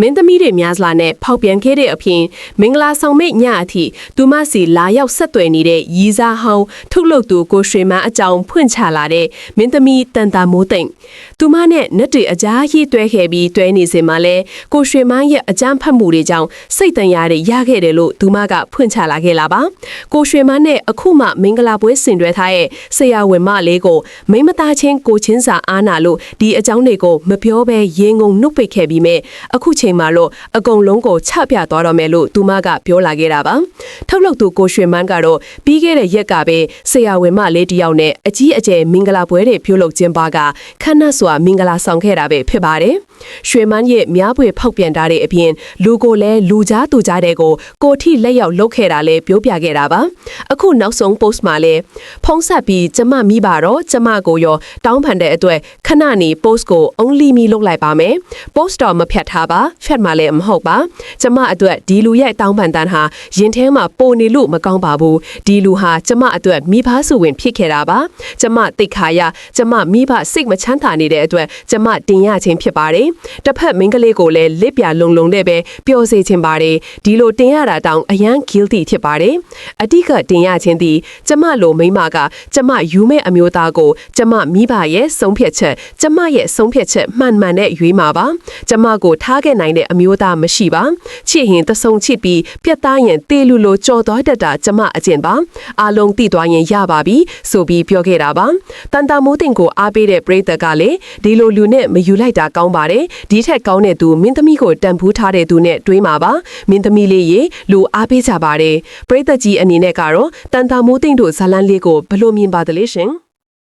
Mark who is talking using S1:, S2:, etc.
S1: မင်းသမီးတွေများစွာနဲ့ဖောက်ပြန်ခဲ့တဲ့အပြင်မင်္ဂလာဆောင်မိတ်ညအထိသူမစီလာရောက်ဆက်သွယ်နေတဲ့ရီးစားဟောင်းထုတ်လုပ်သူကိုရွှေမန်းအကြောင်းဖွင့်ချလာတဲ့မင်းသမီးတန်တာမိုးသိမ့်သူမနဲ့နက်တွေအကြားကြီးတွဲခဲ့ပြီးတွဲနေစင်မှာလဲကိုရွှေမန်းရဲ့အကြမ်းဖက်မှုတွေကြောင့်စိတ်တန်ရာတွေရခဲ့တယ်လို့သူမကဖွင့်ချလာခဲ့လာပါကိုရွှေမန်းနဲ့အခုမှမင်္ဂလာပွဲဆင်နွှဲထားတဲ့ဆရာဝန်မလေးကိုမိမသားချင်းကိုချင်းစာအားနာလို့ဒီအကြောင်းတွေကိုမပြောဘဲရေငုံနှုတ်ပိတ်ခဲ့ပြီးမြဲအခုချိန်မှာတော့အကုန်လုံးကိုချပြသွားတော့မယ်လို့သူမကပြောလာခဲ့တာပါထုတ်လုပ်သူကိုရွှေမန်းကတော့ပြီးခဲ့တဲ့ရက်ကပဲဆရာဝန်မလေးတယောက်နဲ့အကြီးအကျယ်မင်္ဂလာပွဲတွေပြုလုပ်ခြင်းပါကခမ်းနားစွာမင်္ဂလာဆောင်ခဲ့တာပဲဖြစ်ပါတယ်ရွှေမန်းရဲ့များပွေဖောက်ပြန်တာတဲ့အပြင်လူကိုလည်းလူကြားသူကြားတဲ့ကိုကိုထိလက်ရောက်လုတ်ခဲ့တာလဲပြောပြခဲ့တာပါအခုနောက်ဆုံး post မှာလဲဖုံးဆက်ပြီးကျမမိပါတော့ကျမကိုရောတောင်းပန်တဲ့အတွက်ခဏနေ post ကို only me လုပ်လိုက်ပါမယ် post တော့မဖြတ်ထားပါဖြတ်မှလည်းမဟုတ်ပါကျမအတွက်ဒီလူရဲ့တောင်းပန်တန်းဟာရင်ထဲမှာပိုနေလို့မကောင်းပါဘူးဒီလူဟာကျမအတွက်မိဘစုဝင်ဖြစ်ခဲ့တာပါကျမတိတ်ခါရကျမမိဘစိတ်မချမ်းသာနေတဲ့အတွက်ကျမတင်ရခြင်းဖြစ်ပါတယ်တစ်ဖက်မိန်းကလေးကိုလည်းလစ်ပြလုံလုံနဲ့ပဲပျော်စေခြင်းပါတယ်ဒီလိုတင်ရတာတောင်အရန် guilty ဖြစ်ပါတယ်အတိကတင်ရခြင်းသည်ကျမလိုမိန်းမကကျမယူမဲ့အမျိုးသားကိုကျမမိဘရဲ့ဆုံးဖြတ်ချက်ကျမရဲ့ဆုံးဖြတ်ချက်မှန်မှန်နဲ့ရွေးမှာပါကျမကိုထားခဲ့နိုင်တဲ့အမျိုးသားမရှိပါချစ်ရင်တဆုံချစ်ပြီးပြတ်သားရင်တေးလူလိုကြော်သွားတတ်တာကျမအကျင့်ပါအားလုံးသိသွားရင်ရပါပြီဆိုပြီးပြောခဲ့တာပါတန်တာမိုးတင်ကိုအားပေးတဲ့ပရိသတ်ကလည်းဒီလိုလူနဲ့မယူလိုက်တာကောင်းပါတယ်ဒီထက်ကောင်းတဲ့သူမင်းသမီးကိုတန်ဖိုးထားတဲ့သူနဲ့တွေးမှာပါမင်းသမီးလေးရေလူအားပေးကြပါတယ်ပရိသတ်ကြီးအနေနဲ့ကတော့တန်တာမိုးတင်တို့ဇာလန်းလေးကိုဘယ်လိုမြင်ပါသလဲရှင်